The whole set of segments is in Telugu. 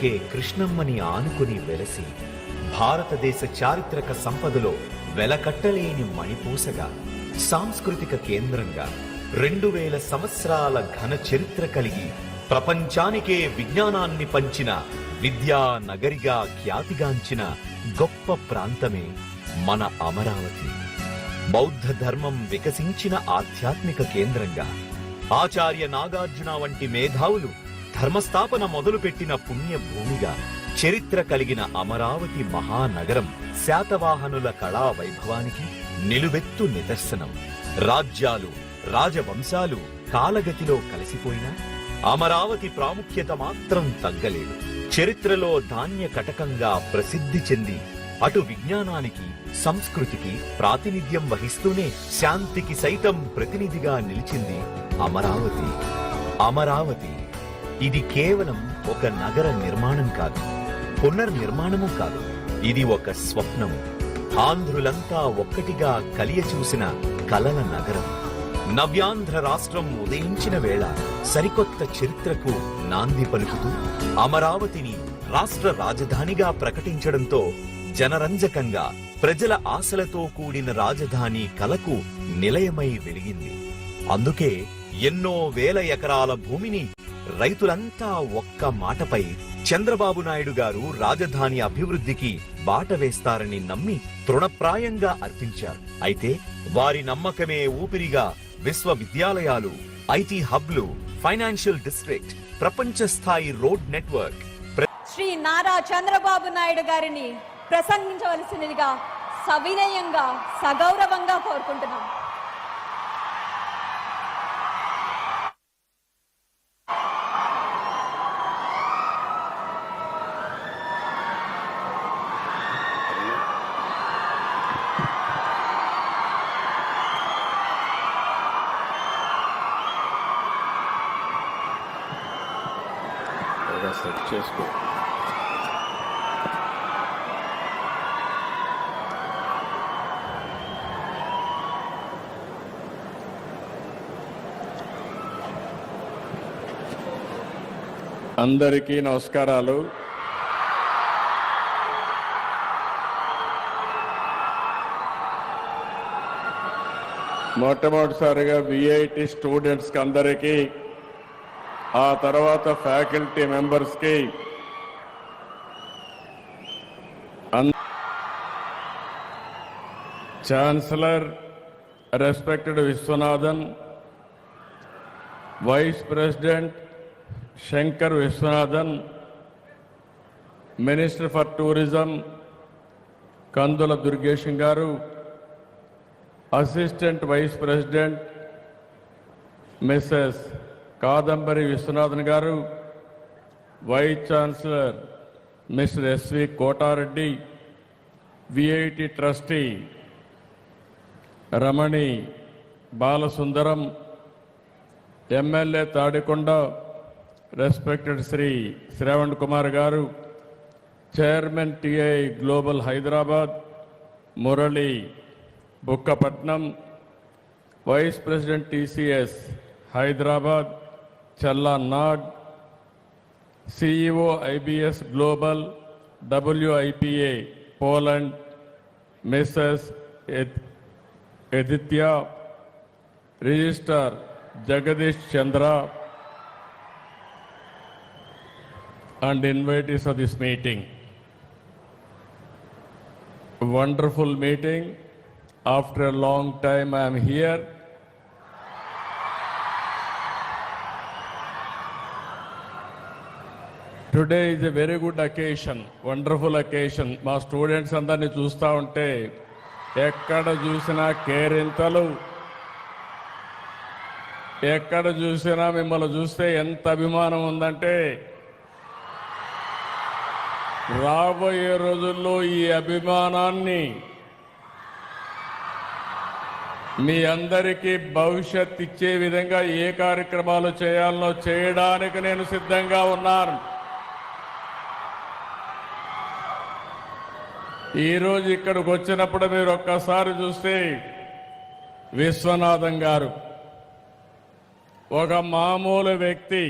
కె కృష్ణమ్మని ఆనుకుని వెలసి భారతదేశ చారిత్రక సంపదలో వెలకట్టలేని మణిపూసగా సాంస్కృతిక కేంద్రంగా రెండు వేల సంవత్సరాల ఘన చరిత్ర కలిగి ప్రపంచానికే విజ్ఞానాన్ని పంచిన విద్యా నగరిగా ఖ్యాతిగాంచిన గొప్ప ప్రాంతమే మన అమరావతి. బౌద్ధ ధర్మం వికసించిన ఆధ్యాత్మిక కేంద్రంగా ఆచార్య నాగార్జున వంటి మేధావులు ధర్మస్థాపన మొదలుపెట్టిన పుణ్యభూమిగా చరిత్ర కలిగిన అమరావతి మహానగరం శాతవాహనుల కళా వైభవానికి నిలువెత్తు నిదర్శనం. రాజ్యాలు రాజవంశాలు కాలగతిలో కలిసిపోయినా అమరావతి ప్రాముఖ్యత మాత్రం తగ్గలేదు. చరిత్రలో ధాన్య కటకంగా ప్రసిద్ధి చెంది అటు విజ్ఞానానికి సంస్కృతికి ప్రాతినిధ్యం వహిస్తూనే శాంతికి సైతం ప్రతినిధిగా నిలిచింది అమరావతి. అమరావతి ఇది కేవలం ఒక నగర నిర్మాణం కాదు పునర్నిర్మాణము కాదు. ఇది ఒక స్వప్నము ఆంధ్రులంతా ఒక్కటిగా కలియ చూసిన కలల నగరం. నవ్యాంధ్ర రాష్ట్రం ఉదయించిన వేళ సరికొత్త చరిత్రకు నాంది పలుకుతూ అమరావతిని రాష్ట్ర రాజధానిగా ప్రకటించడంతో జనరంజకంగా ప్రజల ఆశలతో కూడిన రాజధాని కలకు నిలయమై వెలిగింది. అందుకే ఎన్నో వేల ఎకరాల భూమిని రైతులంతా ఒక్క మాటపై చంద్రబాబు నాయుడు గారు రాజధాని అభివృద్ధికి బాట వేస్తారని నమ్మి తృణప్రాయంగా అర్పించారు. అయితే వారి నమ్మకమే ఊపిరిగా విశ్వవిద్యాలయాలు ఐటీ హబ్లు ఫైనాన్షియల్ డిస్ట్రిక్ట్ ప్రపంచ స్థాయి రోడ్ నెట్వర్క్ శ్రీ నారా చంద్రబాబు నాయుడు గారిని ప్రసంగించవలసినదిగా సవినయంగా సగౌరవంగా కోరుకుంటున్నాం బాగా సెట్ చేసుకో అందరికీ నమస్కారాలు. మొట్టమొదటిసారిగా విఐటి స్టూడెంట్స్కి అందరికీ ఆ తర్వాత ఫ్యాకల్టీ మెంబర్స్కి chancellor respected Viswanathan vice president Sankar Viswanathan minister for tourism Kandula Durgesh garu assistant vice president Mrs Kadambari Viswanathan garu vice chancellor Mr S V Kotareddy VIT trustee Ramani Balasundaram MLA Tadikonda respected Shri Shravan Kumar garu chairman T I global Hyderabad Murali Bukkapatnam vice president TCS Hyderabad Challa Nag CEO IBS global WIPA Poland Mrs Aditya registrar Jagadish Chandra and invitees of this meeting. Wonderful meeting. After a long time, I am here. Today is a very good occasion wonderful occasion మా స్టూడెంట్స్ అందరినీ చూస్తూ ఉంటే ఎక్కడ చూసినా కేరింతలు ఎక్కడ చూసినా మిమ్మల్ని చూస్తే ఎంత అభిమానం ఉందంటే రాబోయే రోజుల్లో ఈ అభిమానాన్ని మీ అందరికీ భవిష్యత్ ఇచ్చే విధంగా ఏ కార్యక్రమాలు చేయాలనో చేయడానికి నేను సిద్ధంగా ఉన్నాను. ఈరోజు ఇక్కడికి వచ్చినప్పుడు మీరు ఒక్కసారి చూస్తే విశ్వనాథం గారు ఒక మామూలు వ్యక్తి.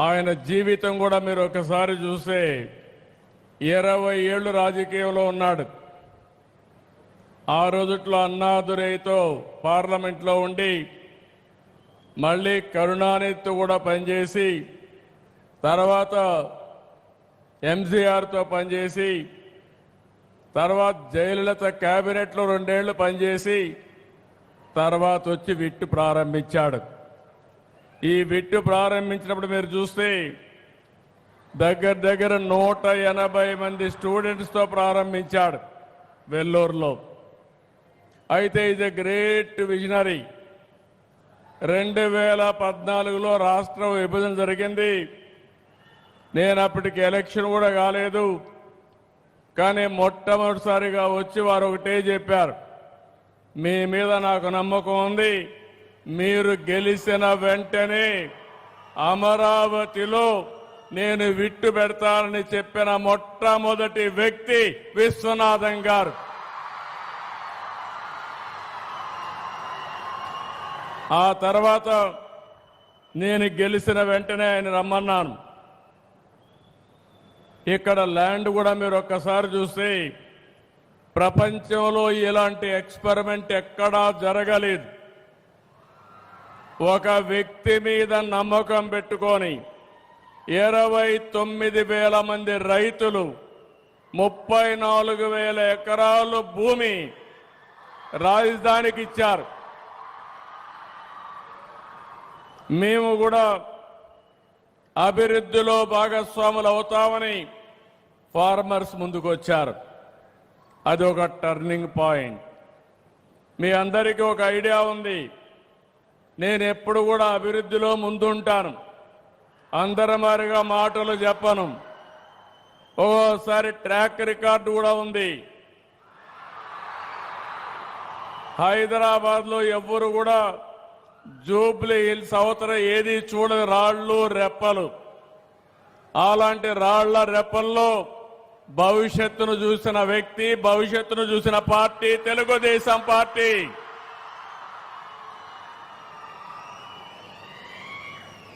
ఆయన జీవితం కూడా మీరు ఒకసారి చూస్తే ఇరవై ఏళ్ళు రాజకీయంలో ఉన్నాడు. ఆ రోజుట్లో అన్నాదురైతో పార్లమెంట్లో ఉండి మళ్ళీ కరుణానిధితో కూడా పనిచేసి తర్వాత ఎంజీఆర్తో పనిచేసి తర్వాత జయలలిత క్యాబినెట్లో రెండేళ్ళు పనిచేసి తర్వాత వచ్చి విట్టు ప్రారంభించాడు. ఈ విట్టు ప్రారంభించినప్పుడు మీరు చూస్తే దగ్గర దగ్గర నూట ఎనభై మంది స్టూడెంట్స్తో ప్రారంభించాడు వెల్లూరులో. అయితే ఇది గ్రేట్ విజనరీ రెండు వేల పద్నాలుగులో రాష్ట్ర విభజన జరిగింది. నేను అప్పటికి ఎలక్షన్ కూడా కాలేదు. కానీ మొట్టమొదటిసారిగా వచ్చి వారు ఒకటే చెప్పారు. మీ మీద నాకు నమ్మకం ఉంది. మీరు గెలిచిన వెంటనే అమరావతిలో నేను విట్టు పెడతానని చెప్పిన మొట్టమొదటి వ్యక్తి విశ్వనాథం గారు. ఆ తర్వాత నేను గెలిచిన వెంటనే ఆయన రమ్మన్నాను. ఇక్కడ ల్యాండ్ కూడా మీరు ఒక్కసారి చూస్తే ప్రపంచంలో ఇలాంటి ఎక్స్పెరిమెంట్ ఎక్కడా జరగలేదు. ఒక వ్యక్తి మీద నమ్మకం పెట్టుకొని ఇరవై తొమ్మిది వేల మంది రైతులు ముప్పై నాలుగు వేల ఎకరాలు భూమి రాజధానికి ఇచ్చారు. మేము కూడా అభివృద్ధిలో భాగస్వాములు అవుతామని ఫార్మర్స్ ముందుకు వచ్చారు. అది ఒక టర్నింగ్ పాయింట్. మీ అందరికీ ఒక ఐడియా ఉంది. నేను ఎప్పుడు కూడా అభివృద్ధిలో ముందుంటాను. అందరమారిగా మాటలు చెప్పను. ఓసారి ట్రాక్ రికార్డు కూడా ఉంది. హైదరాబాద్లో ఎవ్వరు కూడా జూబ్లీ హిల్స్ అవతల ఏది చూడని రాళ్ళు రెప్పలు. అలాంటి రాళ్ళ రెప్పల్లో భవిష్యత్తును చూసిన వ్యక్తి భవిష్యత్తును చూసిన పార్టీ తెలుగుదేశం పార్టీ.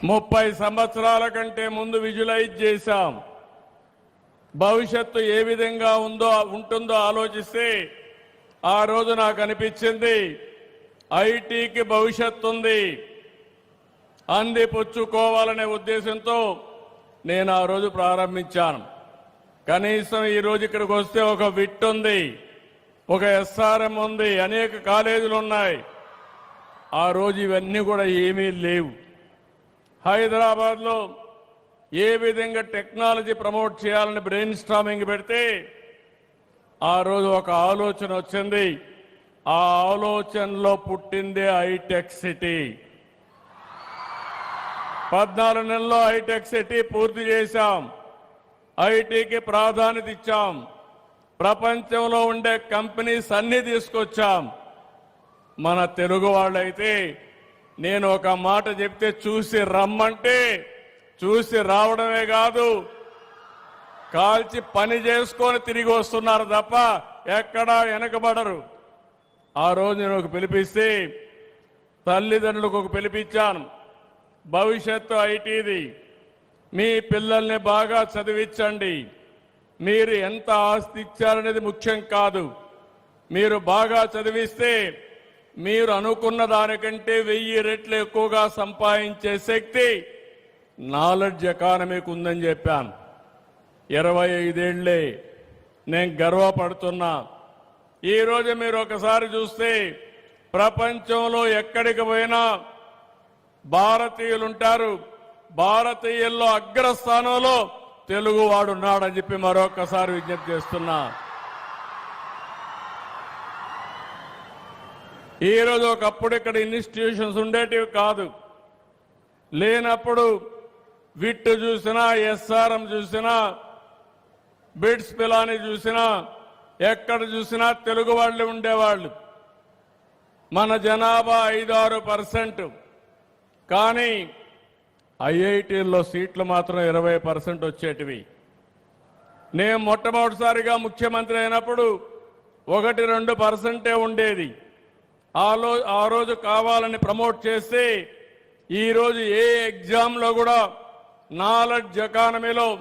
ముప్పై సంవత్సరాల కంటే ముందు విజువలైజ్ చేశాం. భవిష్యత్తు ఏ విధంగా ఉందో ఉంటుందో ఆలోచిస్తే ఆ రోజు నాకు అనిపించింది ఐటీకి భవిష్యత్తు ఉంది. అంది పుచ్చుకోవాలనే ఉద్దేశంతో నేను ఆ రోజు ప్రారంభించాను. కనీసం ఈ రోజు ఇక్కడికి వస్తే ఒక విట్ ఉంది ఒక ఎస్ఆర్ఎం ఉంది అనేక కాలేజీలు ఉన్నాయి. ఆ రోజు ఇవన్నీ కూడా ఏమీ లేవు. హైదరాబాద్లో ఏ విధంగా టెక్నాలజీ ప్రమోట్ చేయాలని బ్రెయిన్ స్ట్రామింగ్ పెడితే ఆ రోజు ఒక ఆలోచన వచ్చింది. ఆ ఆలోచనలో పుట్టిందే హైటెక్ సిటీ. పద్నాలుగు నెలల్లో హైటెక్ సిటీ పూర్తి చేశాం. ఐటీకి ప్రాధాన్యత ఇచ్చాం. ప్రపంచంలో ఉండే కంపెనీస్ అన్ని తీసుకొచ్చాం. మన తెలుగు వాళ్ళైతే నేను ఒక మాట చెప్తే చూసి రమ్మంటే చూసి రావడమే కాదు. కాల్చి పని చేసుకొని తిరిగి వస్తున్నారు తప్ప ఎక్కడా వెనకబడరు. ఆ రోజు నేను ఒక పిలిపిస్తే తల్లిదండ్రులకు ఒక పిలిపించాను. భవిష్యత్తు ఐటీది. మీ పిల్లల్ని బాగా చదివించండి. మీరు ఎంత ఆస్తి ఇచ్చారనేది ముఖ్యం కాదు. మీరు బాగా చదివిస్తే మీరు అనుకున్న దానికంటే వెయ్యి రెట్లు ఎక్కువగా సంపాదించే శక్తి నాలెడ్జ్ ఎకానమీకి ఉందని చెప్పాను. ఇరవై ఐదేళ్ళే నేను గర్వపడుతున్నా. ఈరోజు మీరు ఒకసారి చూస్తే ప్రపంచంలో ఎక్కడికి పోయినా భారతీయులుంటారు. భారతీయుల్లో అగ్రస్థానంలో తెలుగువాడున్నాడని చెప్పి మరొకసారి విజ్ఞప్తి చేస్తున్నా. ఈరోజు ఒకప్పుడు ఇక్కడ ఇన్స్టిట్యూషన్స్ ఉండేటివి కాదు. లేనప్పుడు విట్టు చూసినా ఎస్ఆర్ఎం చూసినా బిడ్స్ పిలాని చూసినా ఎక్కడ చూసినా తెలుగు వాళ్ళు ఉండేవాళ్ళు. మన జనాభా ఐదారు పర్సెంట్. కానీ ఐఐటీల్లో సీట్లు మాత్రం ఇరవై పర్సెంట్ వచ్చేటివి. నేను మొట్టమొదటిసారిగా ముఖ్యమంత్రి అయినప్పుడు ఒకటి రెండు పర్సెంటే ఉండేది. ఆ ఆ రోజు కావాలని ప్రమోట్ చేస్తే ఈరోజు ఏ ఎగ్జామ్లో కూడా నాలెడ్జ్ ఎకానమీలో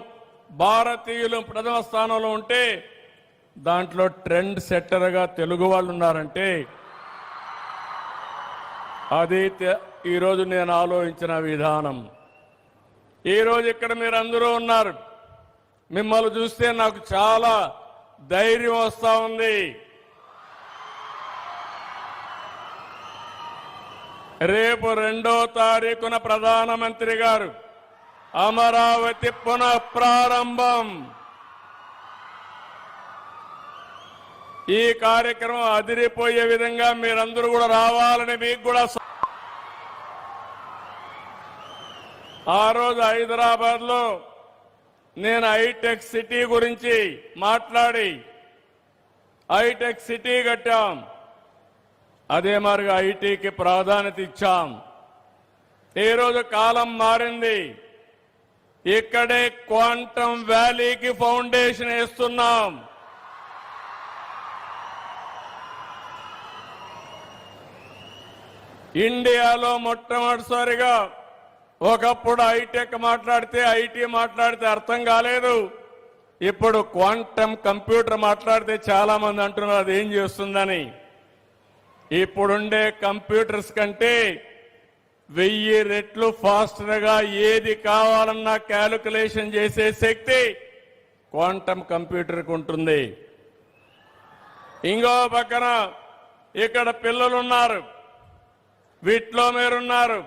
భారతీయులు ప్రథమ స్థానంలో ఉంటే దాంట్లో ట్రెండ్ సెట్టర్గా తెలుగు వాళ్ళు ఉన్నారంటే అది తె- ఈరోజు నేను ఆలోచించిన విధానం. ఈరోజు ఇక్కడ మీరు అందరూ ఉన్నారు. మిమ్మల్ని చూస్తే నాకు చాలా ధైర్యం వస్తూ ఉంది. రేపు రెండో తారీఖున ప్రధానమంత్రి గారు అమరావతి పునః ప్రారంభం ఈ కార్యక్రమం అదిరిపోయే విధంగా మీరందరూ కూడా రావాలని మీకు కూడా ఆ రోజు హైదరాబాద్లో నేను హైటెక్ సిటీ గురించి మాట్లాడి హైటెక్ సిటీ కట్టాం. అదే మరిగా ఐటీకి ప్రాధాన్యత ఇచ్చాం. ఈరోజు రోజు కాలం మారింది. ఇక్కడే క్వాంటమ్ వ్యాలీకి ఫౌండేషన్ వేస్తున్నాం. ఇండియాలో మొట్టమొదటిసారిగా ఒకప్పుడు ఐటెక్ మాట్లాడితే ఐటీ మాట్లాడితే అర్థం కాలేదు. ఇప్పుడు క్వాంటమ్ కంప్యూటర్ మాట్లాడితే చాలా మంది అంటున్నారు అది ఏం చేస్తుందని? ఇప్పుడుండే కంప్యూటర్స్ కంటే వెయ్యి రెట్లు ఫాస్టర్గా ఏది కావాలన్నా క్యాలిక్యులేషన్ చేసే శక్తి క్వాంటమ్ కంప్యూటర్కి ఉంటుంది. ఇంకో పక్కన ఇక్కడ పిల్లలున్నారు. వీటిలో మీరున్నారు.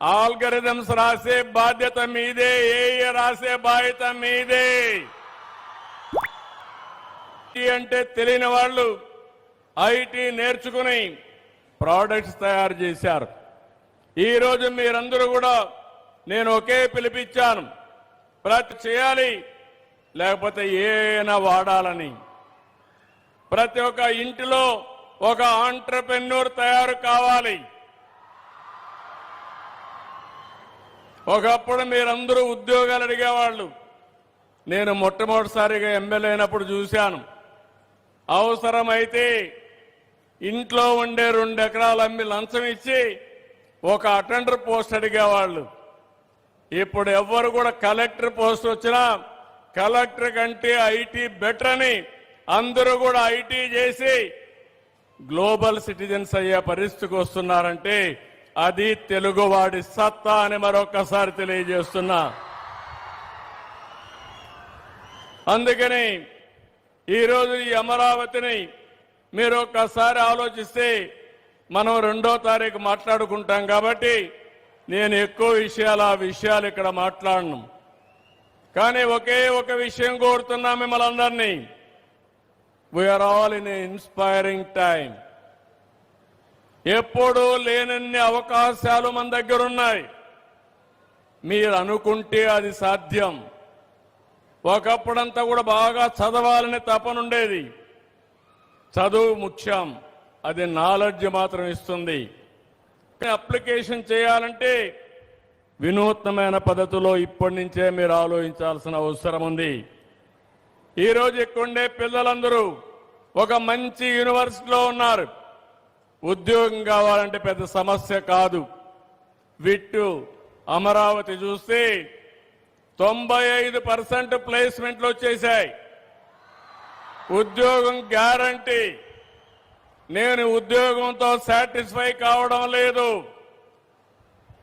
ఆల్గరిథమ్స్ రాసే బాధ్యత మీదే ఏ రాసే బాధ్యత మీదే. అంటే తెలియని వాళ్ళు ఐటీ నేర్చుకుని ప్రోడక్ట్స్ తయారు చేశారు. ఈరోజు మీరందరూ కూడా నేను ఒకే పిలిపించాను. ప్రతి చేయాలి లేకపోతే ఏనా వాడాలని. ప్రతి ఒక్క ఇంటిలో ఒక ఆంటర్ప్రెన్యూర్ తయారు కావాలి. ఒకప్పుడు మీరందరూ ఉద్యోగాలు అడిగేవాళ్ళు. నేను మొట్టమొదటిసారిగా ఎమ్మెల్యే అయినప్పుడు చూశాను. అవసరమైతే ఇంట్లో ఉండే రెండు ఎకరాలు అమ్మి లంచం ఇచ్చి ఒక అటెండర్ పోస్ట్ అడిగేవాళ్ళు. ఇప్పుడు ఎవ్వరు కూడా కలెక్టర్ పోస్ట్ వచ్చినా కలెక్టర్ కంటే ఐటీ బెటర్ అని అందరూ కూడా ఐటీ చేసి గ్లోబల్ సిటిజన్స్ అయ్యే పరిస్థితికి వస్తున్నారంటే అది తెలుగువాడి సత్తా అని మరొకసారి తెలియజేస్తున్నా. అందుకని ఈరోజు ఈ అమరావతిని మీరు ఒక్కసారి ఆలోచిస్తే మనం రెండో తారీఖు మాట్లాడుకుంటాం కాబట్టి నేను ఎక్కువ విషయాలు ఆ విషయాలు ఇక్కడ మాట్లాడను. కానీ ఒకే ఒక విషయం కోరుతున్నా మిమ్మల్ని అందరినీ. We're all in inspiring time ఎప్పుడూ లేనన్ని అవకాశాలు మన దగ్గర ఉన్నాయి. మీరు అనుకుంటే అది సాధ్యం. ఒకప్పుడంతా కూడా బాగా చదవాలని తపనుండేది చదువు ముఖ్యం అది నాలెడ్జ్ మాత్రం ఇస్తుంది. అప్లికేషన్ చేయాలంటే వినూత్నమైన పద్ధతిలో ఇప్పటి నుంచే మీరు ఆలోచించాల్సిన అవసరం ఉంది. ఈరోజు ఎక్కువండే పిల్లలందరూ ఒక మంచి యూనివర్సిటీలో ఉన్నారు. ఉద్యోగం కావాలంటే పెద్ద సమస్య కాదు. విట్టు అమరావతి చూస్తే తొంభై ఐదు పర్సెంట్ ప్లేస్మెంట్లు వచ్చేసాయి. ఉద్యోగం గ్యారంటీ. నేను ఉద్యోగంతో సాటిస్ఫై కావడం లేదు.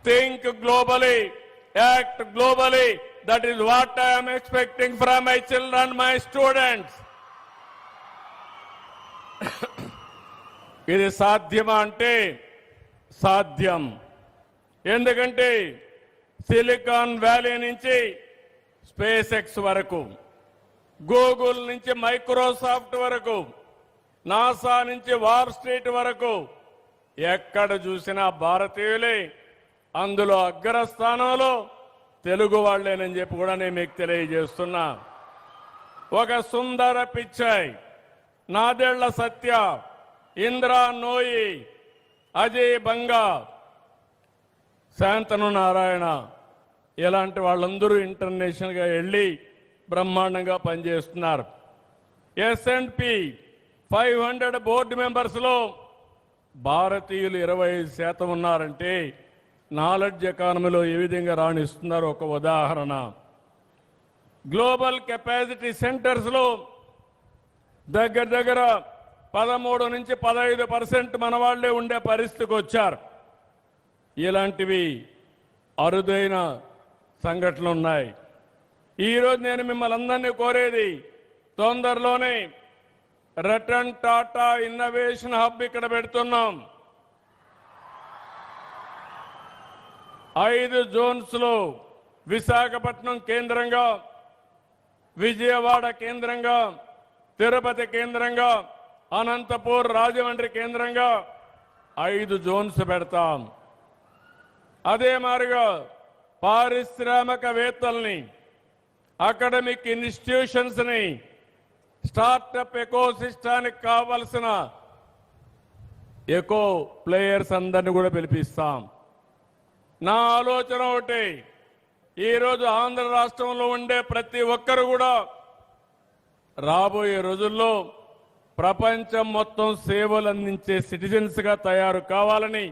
Think globally act globally. That is what I'm expecting from my children my students. ఇది సాధ్యమా అంటే సాధ్యం. ఎందుకంటే సిలికాన్ వ్యాలీ నుంచి స్పేస్ ఎక్స్ వరకు గూగుల్ నుంచి మైక్రోసాఫ్ట్ వరకు నాసా నుంచి వార్ స్ట్రీట్ వరకు ఎక్కడ చూసినా భారతీయులే. అందులో అగ్రస్థానంలో తెలుగు వాళ్ళేనని చెప్పి కూడా నేను మీకు తెలియజేస్తున్నా. ఒక సుందర పిచ్చాయ్ నాదేళ్ళ సత్య ఇంద్రా నోయి అజయ్ బంగా శాంతను నారాయణ ఇలాంటి వాళ్ళందరూ ఇంటర్నేషనల్గా వెళ్ళి బ్రహ్మాండంగా పనిచేస్తున్నారు. ఎస్ఎన్పి ఫైవ్ హండ్రెడ్ బోర్డు మెంబర్స్లో భారతీయులు ఇరవై ఐదు శాతం ఉన్నారంటే నాలెడ్జ్ ఎకానమీలో ఏ విధంగా రాణిస్తున్నారు ఒక ఉదాహరణ. గ్లోబల్ కెపాసిటీ సెంటర్స్లో దగ్గర దగ్గర పదమూడు నుంచి పదహైదు పర్సెంట్ మన వాళ్ళే ఉండే పరిస్థితికి వచ్చారు. ఇలాంటివి అరుదైన సంఘటనలు ఉన్నాయి. ఈరోజు నేను మిమ్మల్ని అందరినీ కోరేది తొందరలోనే రటన్ టాటా ఇన్నోవేషన్ హబ్ ఇక్కడ పెడుతున్నాం. ఐదు జోన్స్లో విశాఖపట్నం కేంద్రంగా విజయవాడ కేంద్రంగా తిరుపతి కేంద్రంగా అనంతపూర్ రాజమండ్రి కేంద్రంగా ఐదు జోన్స్ పెడతాం. అదే మారుగా పారిశ్రామికవేత్తల్ని అకాడమిక్ ఇన్స్టిట్యూషన్స్ని స్టార్టప్ ఎకో సిస్టానికి కావలసిన ఎకో ప్లేయర్స్ అందరిని కూడా పిలిపిస్తాం. నా ఆలోచన ఒకటి ఈరోజు ఆంధ్ర రాష్ట్రంలో ఉండే ప్రతి ఒక్కరు కూడా రాబోయే రోజుల్లో ప్రపంచం మొత్తం సేవలు అందించే సిటిజన్స్గా తయారు కావాలని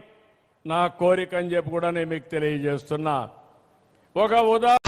నా కోరిక అని చెప్పి కూడా నేను మీకు తెలియజేస్తున్నా. ఒక ఉదాహరణ